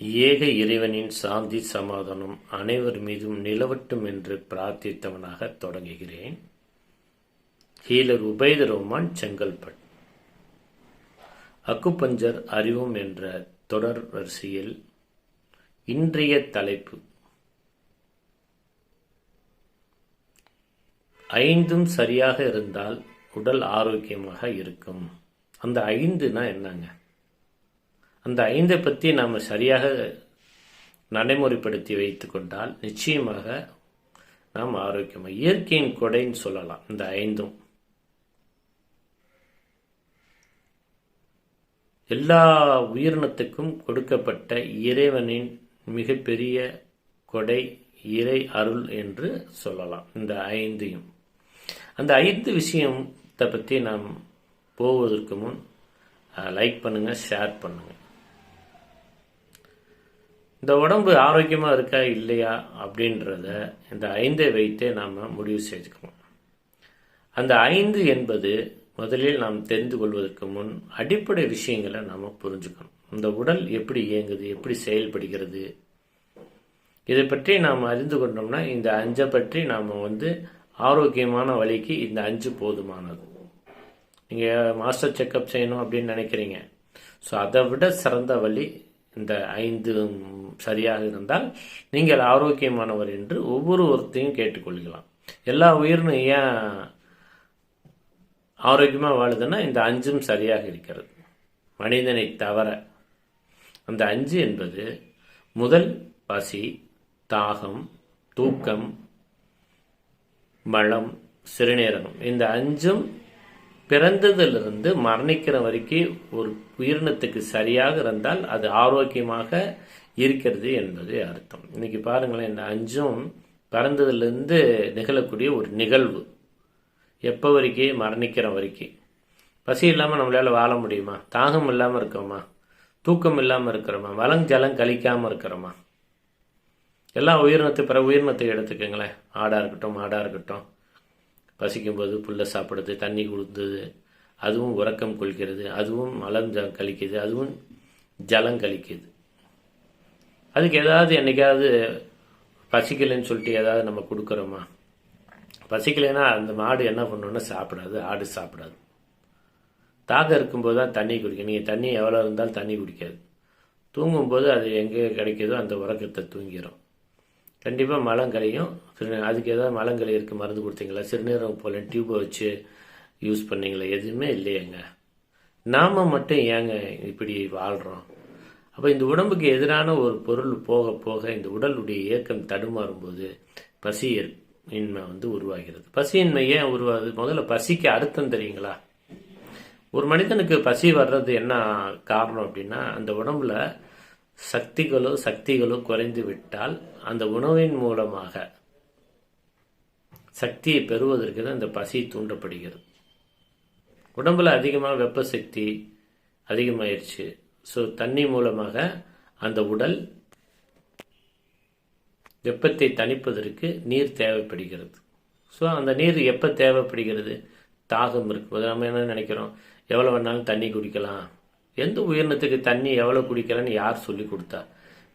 ஏக இறைவனின் சாந்தி சமாதானம் அனைவர் மீதும் நிலவட்டும் என்று பிரார்த்தித்தவனாக தொடங்குகிறேன். ஹீலர் உபைத ரோமான் செங்கல்பட் அக்குபஞ்சர் அறிவோம் என்ற தொடர் வரிசையில் இன்றைய தலைப்பு ஐந்தும் சரியாக இருந்தால் உடல் ஆரோக்கியமாக இருக்கும். அந்த ஐந்துனா என்னங்க? அந்த ஐந்தை பற்றி நாம் சரியாக நடைமுறைப்படுத்தி வைத்து கொண்டால் நிச்சயமாக நாம் ஆரோக்கியமாக இயற்கையின் கொடைன்னு சொல்லலாம் இந்த ஐந்தும். எல்லா உயிரினத்துக்கும் கொடுக்கப்பட்ட இறைவனின் மிகப்பெரிய கொடை இறை அருள் என்று சொல்லலாம் இந்த ஐந்தையும். அந்த ஐந்து விஷயத்தை பற்றி நாம் போவதற்கு முன் லைக் பண்ணுங்கள் ஷேர் பண்ணுங்கள் இந்த உடம்பு ஆரோக்கியமாக இருக்கா இல்லையா அப்படின்றத இந்த ஐந்தை வைத்தே நாம் முடிவு செய்துக்கணும் அந்த ஐந்து என்பது முதலில் நாம் தெரிந்து கொள்வதற்கு முன் அடிப்படை விஷயங்களை நாம் புரிஞ்சுக்கணும். இந்த உடல் எப்படி இயங்குது எப்படி செயல்படுகிறது இதை பற்றி நாம் அறிந்து கொண்டோம்னா இந்த அஞ்சை பற்றி நாம் வந்து ஆரோக்கியமான வழிக்கு இந்த அஞ்சு போதுமானது. நீங்கள் மாஸ்டர் செக்கப் செய்யணும் அப்படின்னு நினைக்கிறீங்க. ஸோ அதை விட சிறந்த வழி இந்த ஐந்து சரியாக இருந்தால் நீங்கள் ஆரோக்கியமானவர் என்று ஒவ்வொரு ஒருத்தையும் கேட்டுக்கொள்கலாம். எல்லா உயிரினும் ஏன் ஆரோக்கியமாக வாழுதுன்னா இந்த அஞ்சும் சரியாக இருக்கிறது. மனிதனை தவிர அந்த அஞ்சு என்பது முதல் பசி தாகம் தூக்கம் மலம் சிறுநீரகம். இந்த அஞ்சும் பிறந்ததிலிருந்து மரணிக்கிற வரைக்கும் ஒரு உயிரினத்துக்கு சரியாக இருந்தால் அது ஆரோக்கியமாக இருக்கிறது என்பது அர்த்தம். இன்னைக்கு பாருங்களேன் இந்த அஞ்சும் பிறந்ததுலேருந்து நிகழக்கூடிய ஒரு நிகழ்வு. எப்போ வரைக்கும் மரணிக்கிற வரைக்கும் பசி இல்லாமல் நம்மளால் வாழ முடியுமா? தாகம் இல்லாமல் இருக்கிறோமா? தூக்கம் இல்லாமல் இருக்கிறோமா? வளம் ஜலம் கழிக்காமல் இருக்கிறோமா? எல்லா உயிரினத்தை பிற உயிரினத்தை எடுத்துக்கோங்களேன். ஆடாக இருக்கட்டும் மாடாக இருக்கட்டும். பசிக்கும்போது புல்லை சாப்பிடுது தண்ணி கொடுத்தது அதுவும் உறக்கம் கொள்கிறது அதுவும் மலம் ஜ கழிக்குது அதுவும் ஜலம் கழிக்குது அதுக்கு ஏதாவது என்னைக்காவது பசிக்கலைன்னு சொல்லிட்டு ஏதாவது நம்ம கொடுக்குறோமா? பசிக்கலைன்னா அந்த மாடு என்ன பண்ணணும்னா சாப்பிடாது ஆடு சாப்பிடாது. தாகம் இருக்கும்போது தான் தண்ணி குடிக்கும் நீங்கள் தண்ணி எவ்வளோ இருந்தாலும் தண்ணி குடிக்காது. தூங்கும்போது அது எங்கே கிடைக்கிதோ அந்த உறக்கத்தை தூங்கிடும் கண்டிப்பாக மலம் கலையும் அதுக்கு ஏதாவது மலங்கலை இருக்குது மருந்து கொடுத்தீங்களா? சிறுநீரகம் போல டியூப்பை வச்சு யூஸ் பண்ணிங்களா? எதுவுமே இல்லையேங்க. நாம் மட்டும் ஏங்க இப்படி வாழ்கிறோம் அப்போ இந்த உடம்புக்கு எதிரான ஒரு பொருள் போக போக இந்த உடலுடைய இயக்கம் தடுமாறும்போது பசி இன்மை வந்து உருவாகிறது. பசியின்மை ஏன் உருவாகுது? முதல்ல பசிக்கு அர்த்தம் தெரியுங்களா? ஒரு மனிதனுக்கு பசி வர்றது என்ன காரணம் அப்படின்னா அந்த உடம்புல சக்திகளோ சக்திகளோ குறைந்து விட்டால் அந்த உணவின் மூலமாக சக்தியை பெறுவதற்கு தான் இந்த பசி தூண்டப்படுகிறது. உடம்புல அதிகமாக வெப்ப சக்தி அதிகமாயிருச்சு. ஸோ தண்ணி மூலமாக அந்த உடல் வெப்பத்தை தணிப்பதற்கு நீர் தேவைப்படுகிறது. ஸோ அந்த நீர் எப்போ தேவைப்படுகிறது? தாகம் இருக்கும்போது நம்ம என்ன நினைக்கிறோம்? எவ்வளோ வேணாலும் தண்ணி குடிக்கலாம். எந்த உயிரினத்துக்கு தண்ணி எவ்வளோ குடிக்கலன்னு யார் சொல்லி கொடுத்தா?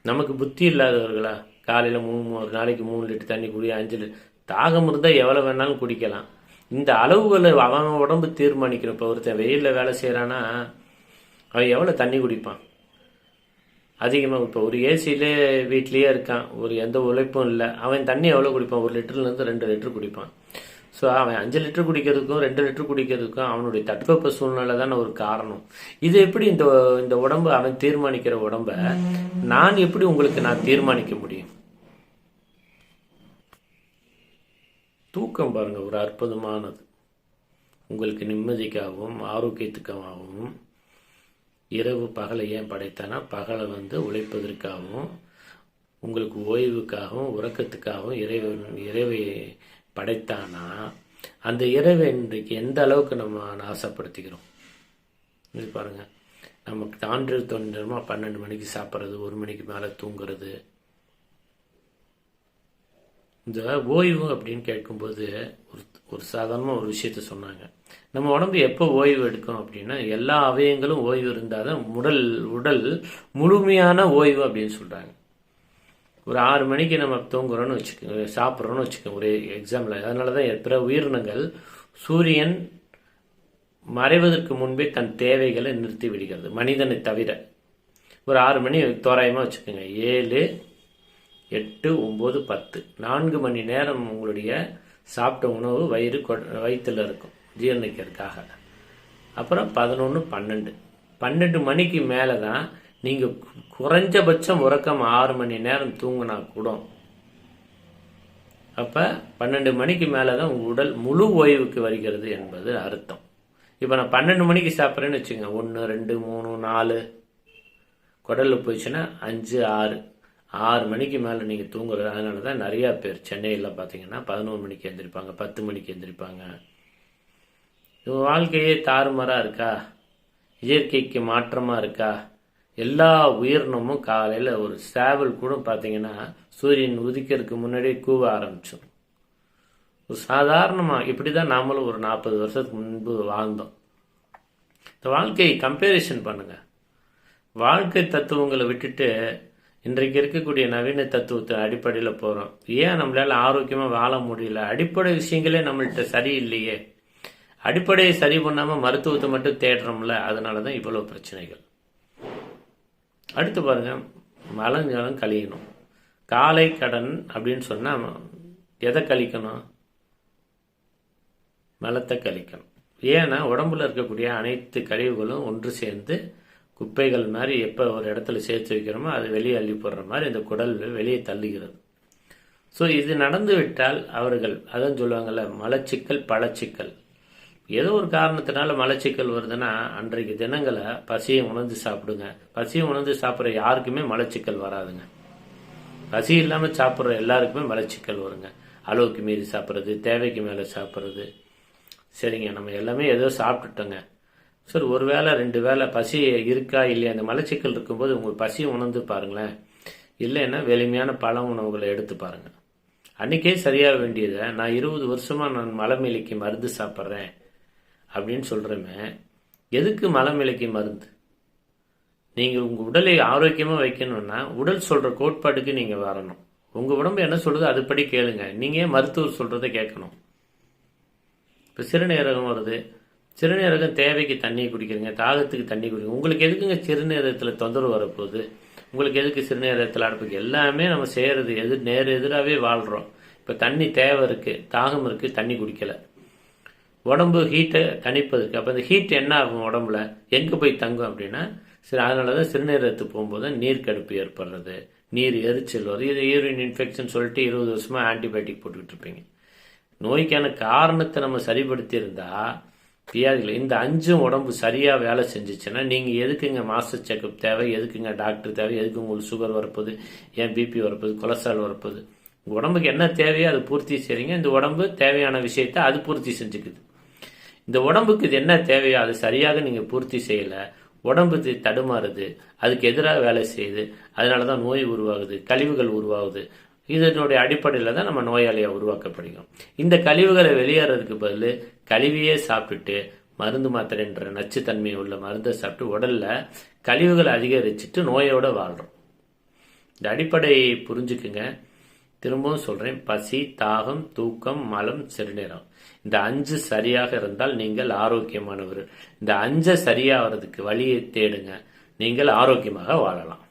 நமக்கு புத்தி இல்லாதவர்களா? காலையில் மூணு ஒரு நாளைக்கு மூணு லிட்டர் தண்ணி குடி அஞ்சு லிட்டர் தாகம் இருந்தால் எவ்வளோ வேணாலும் குடிக்கலாம். இந்த அளவுகளை அவன் உடம்பு தீர்மானிக்கணும் இப்போ ஒருத்தன் வெயிலில் வேலை செய்கிறான்னா அவன் எவ்வளோ தண்ணி குடிப்பான்? அதிகமாக இப்போ ஒரு ஏசியிலே வீட்லேயே இருக்கான். ஒரு எந்த உழைப்பும் இல்லை. அவன் தண்ணி எவ்வளோ குடிப்பான்? ஒரு லிட்டர்லேருந்து ரெண்டு லிட்டர் குடிப்பான். ஸோ அவன் அஞ்சு லிட்டர் குடிக்கிறதுக்கும் ரெண்டு லிட்டர் குடிக்கிறதுக்கும் அவனுடைய தட்பவெப்ப சூழ்நிலை தானே ஒரு காரணம். இது எப்படி இந்த இந்த உடம்பு அவன் தீர்மானிக்கிற உடம்ப நான் எப்படி உங்களுக்கு நான் தீர்மானிக்க முடியும்? தூக்கம் பாருங்க ஒரு அற்புதமானது. உங்களுக்கு நிம்மதிக்காகவும் ஆரோக்கியத்துக்காகவும் இரவு பகலை ஏன் படைத்தானா பகலை வந்து உழைப்பதற்காகவும் உங்களுக்கு ஓய்வுக்காகவும் உறக்கத்துக்காகவும் இறைவன் இறைவை படைத்தானா? அந்த இறைவன் இன்றைக்கு எந்த அளவுக்கு நம்ம ஆசைப்படுத்திக்கிறோம் இது பாருங்கள் நமக்கு தாண்டு தொண்டமாக பன்னெண்டு மணிக்கு சாப்பிட்றது ஒரு மணிக்கு மேலே தூங்குறது. இந்த ஓய்வு அப்படின்னு கேட்கும்போது ஒரு ஒரு சாதாரணமாக ஒரு விஷயத்த சொன்னாங்க. நம்ம உடம்பு எப்போ ஓய்வு எடுக்கும் அப்படின்னா எல்லா அவயங்களும் ஓய்வு இருந்தால் தான் உடல் உடல் முழுமையான ஓய்வு அப்படின்னு சொல்கிறாங்க ஒரு ஆறு மணிக்கு நம்ம தூங்குறோம்னு வச்சுக்கோங்க சாப்பிட்றோன்னு வச்சுக்கோங்க ஒரு எக்ஸாம்பிள் அதனால தான் பிற உயிரினங்கள் சூரியன் மறைவதற்கு முன்பே தன் தேவைகளை நிறுத்தி விடுகிறது மனிதனை தவிர. ஒரு ஆறு மணி தோராயமாக வச்சுக்கோங்க. ஏழு எட்டு ஒம்பது பத்து. நான்கு மணி நேரம் உங்களுடைய சாப்பிட்ட உணவு வயிறு வயிற்றில் இருக்கும் ஜீரணிக்கிறதுக்காக. அப்புறம் பதினொன்று பன்னெண்டு. பன்னெண்டு மணிக்கு மேலே தான் நீங்கள் குறைஞ்சபட்சம் உறக்கம் ஆறு மணி நேரம் தூங்கினா கூட அப்போ பன்னெண்டு மணிக்கு மேலே தான் உங்கள் உடல் முழு ஓய்வுக்கு வருகிறது என்பது அர்த்தம். இப்போ நான் பன்னெண்டு மணிக்கு சாப்பிட்றேன்னு வச்சுங்க ஒன்று ரெண்டு மூணு நாலு. குடலில் போயிடுச்சுன்னா அஞ்சு ஆறு. ஆறு மணிக்கு மேலே நீங்கள் தூங்குறது அதனால தான் நிறையா பேர் சென்னையில் பார்த்தீங்கன்னா பதினோரு மணிக்கு எழுந்திருப்பாங்க பத்து மணிக்கு எழுந்திரிப்பாங்க இவங்க வாழ்க்கையே தாறுமாறாக இருக்கா? இயற்கைக்கு மாற்றமாக இருக்கா? எல்லா உயிரினமும் காலையில் ஒரு சேவல் கூட பார்த்தீங்கன்னா சூரியன் உதிக்கிறதுக்கு முன்னாடியே கூவ ஆரம்பிச்சிடும் ஒரு சாதாரணமாக இப்படி தான் நாமளும் ஒரு நாற்பது வருஷத்துக்கு முன்பு வாழ்ந்தோம். இந்த வாழ்க்கையை கம்பேரிசன் பண்ணுங்கள் வாழ்க்கை தத்துவங்களை விட்டுட்டு இன்றைக்கு இருக்கக்கூடிய நவீன தத்துவத்தை அடிப்படையில் போகிறோம் ஏன் நம்மளால் ஆரோக்கியமாக வாழ முடியல? அடிப்படை விஷயங்களே நம்மள்கிட்ட சரியில்லையே. அடிப்படையை சரி பண்ணாமல் மருத்துவத்தை மட்டும் தேடுறோம்ல அதனால தான் இவ்வளோ பிரச்சனைகள். அடுத்து பாருங்க மலங்களும் கழியணும். காலை கடன் அப்படின்னு சொன்னால் எதை கழிக்கணும்? மலத்தை கழிக்கணும். ஏன்னா உடம்புல இருக்கக்கூடிய அனைத்து கழிவுகளும் ஒன்று சேர்ந்து குப்பைகள் மாதிரி எப்போ ஒரு இடத்துல சேர்த்து வைக்கிறோமோ அது வெளியே அள்ளி போடுற மாதிரி இந்த குடல் வெளியே தள்ளுகிறது. ஸோ இது நடந்து விட்டால் அவர்கள் அதான் சொல்லுவாங்கள்ல மலச்சிக்கல் பழச்சிக்கல். ஏதோ ஒரு காரணத்தினால மலச்சிக்கல் வருதுன்னா அன்றைக்கு தினங்களை பசியை உணர்ந்து சாப்பிடுங்க. பசியை உணர்ந்து சாப்பிட்ற யாருக்குமே மலச்சிக்கல் வராதுங்க. பசி இல்லாமல் சாப்பிட்ற எல்லாருக்குமே மலச்சிக்கல் வருங்க. அளவுக்கு மீறி சாப்பிட்றது தேவைக்கு மேலே சாப்பிட்றது. சரிங்க நம்ம எல்லாமே ஏதோ சாப்பிட்டுட்டோங்க. சார் ஒரு வேளை ரெண்டு வேளை பசி இருக்கா இல்லையா? அந்த மலச்சிக்கல் இருக்கும்போது உங்களுக்கு பசியை உணர்ந்து பாருங்களேன். இல்லைன்னா வெளிமையான பழ உணவுகளை எடுத்து பாருங்கள் அன்றைக்கே சரியாக வேண்டியதை நான் இருபது வருஷமாக நான் மலமிலைக்கு மருந்து சாப்பிட்றேன். அப்படின்னு சொல்கிறோமே எதுக்கு மலமிலைக்கு மருந்து? நீங்கள் உங்கள் உடலை ஆரோக்கியமாக வைக்கணும்னா உடல் சொல்கிற கோட்பாட்டுக்கு நீங்கள் வரணும். உங்கள் உடம்பு என்ன சொல்கிறது அதுபடி கேளுங்க. நீங்கள் மருத்துவர் சொல்கிறத கேட்கணும். இப்போ சிறுநீரகம் வருது. சிறுநீரகம் தேவைக்கு தண்ணி குடிக்கிறீங்க தாகத்துக்கு தண்ணி குடிக்கிறீங்க உங்களுக்கு எதுக்குங்க சிறுநீரகத்தில் தொந்தரவு வரப்போகுது? உங்களுக்கு எதுக்கு சிறுநீரகத்தில் அடுப்புக்கு எல்லாமே நம்ம செய்கிறது எது நேர் எதிராகவே வாழ்கிறோம் இப்போ தண்ணி தேவை இருக்குது தாகம் இருக்குது தண்ணி குடிக்கலை. உடம்பு ஹீட்டை தணிப்பதுக்கு அப்போ இந்த ஹீட் என்ன ஆகும் உடம்புல? எங்கே போய் தங்கும் அப்படின்னா சரி அதனால தான் சிறுநீரகத்துக்கு போகும்போது நீர் கடுப்பு ஏற்படுறது. நீர் எரிச்சல் வரும். இது யூரின் இன்ஃபெக்ஷன் சொல்லிட்டு இருபது வருஷமாக ஆன்டிபயோட்டிக் போட்டுக்கிட்டு இருப்பீங்க. நோய்க்கான காரணத்தை நம்ம சரிப்படுத்தி இருந்தால் வியாதிகள் இந்த அஞ்சும் உடம்பு சரியாக வேலை செஞ்சிச்சுன்னா நீங்கள் எதுக்குங்க மாஸ்டர் செக்கப் தேவை? எதுக்குங்க டாக்டர் தேவை? எதுக்கு உங்களுக்கு சுகர் வரப்போகுது? ஏன் பிபி வரப்போகுது? கொலஸ்ட்ரால் வரப்போகுது? உங்கள் உடம்புக்கு என்ன தேவையோ அது பூர்த்தி செய்கிறீங்க இந்த உடம்பு தேவையான விஷயத்தை அது பூர்த்தி செஞ்சுக்குது. இந்த உடம்புக்கு இது என்ன தேவையோ அது சரியாக நீங்கள் பூர்த்தி செய்யலை உடம்பு தடுமாறுது அதுக்கு எதிராக வேலை செய்யுது அதனால தான் நோய் உருவாகுது கழிவுகள் உருவாகுது. இதனுடைய அடிப்படையில் தான் நம்ம நோயாளியாக உருவாக்கப்படுகிறோம். இந்த கழிவுகளை வெளியேறதுக்கு பதில் கழிவையே சாப்பிட்டுட்டு மருந்து மாத்திரைன்ற நச்சுத்தன்மை உள்ள மருந்தை சாப்பிட்டு உடலில் கழிவுகளை அதிகரிச்சுட்டு நோயோடு வாழ்கிறோம் இந்த அடிப்படையை புரிஞ்சுக்குங்க. திரும்பவும் சொல்றேன். பசி தாகம் தூக்கம் மலம் சிறுநீரம். இந்த அஞ்சு சரியாக இருந்தால் நீங்கள் ஆரோக்கியமானவர் இந்த அஞ்சை சரியாகிறதுக்கு வழியை தேடுங்க. நீங்கள் ஆரோக்கியமாக வாழலாம்.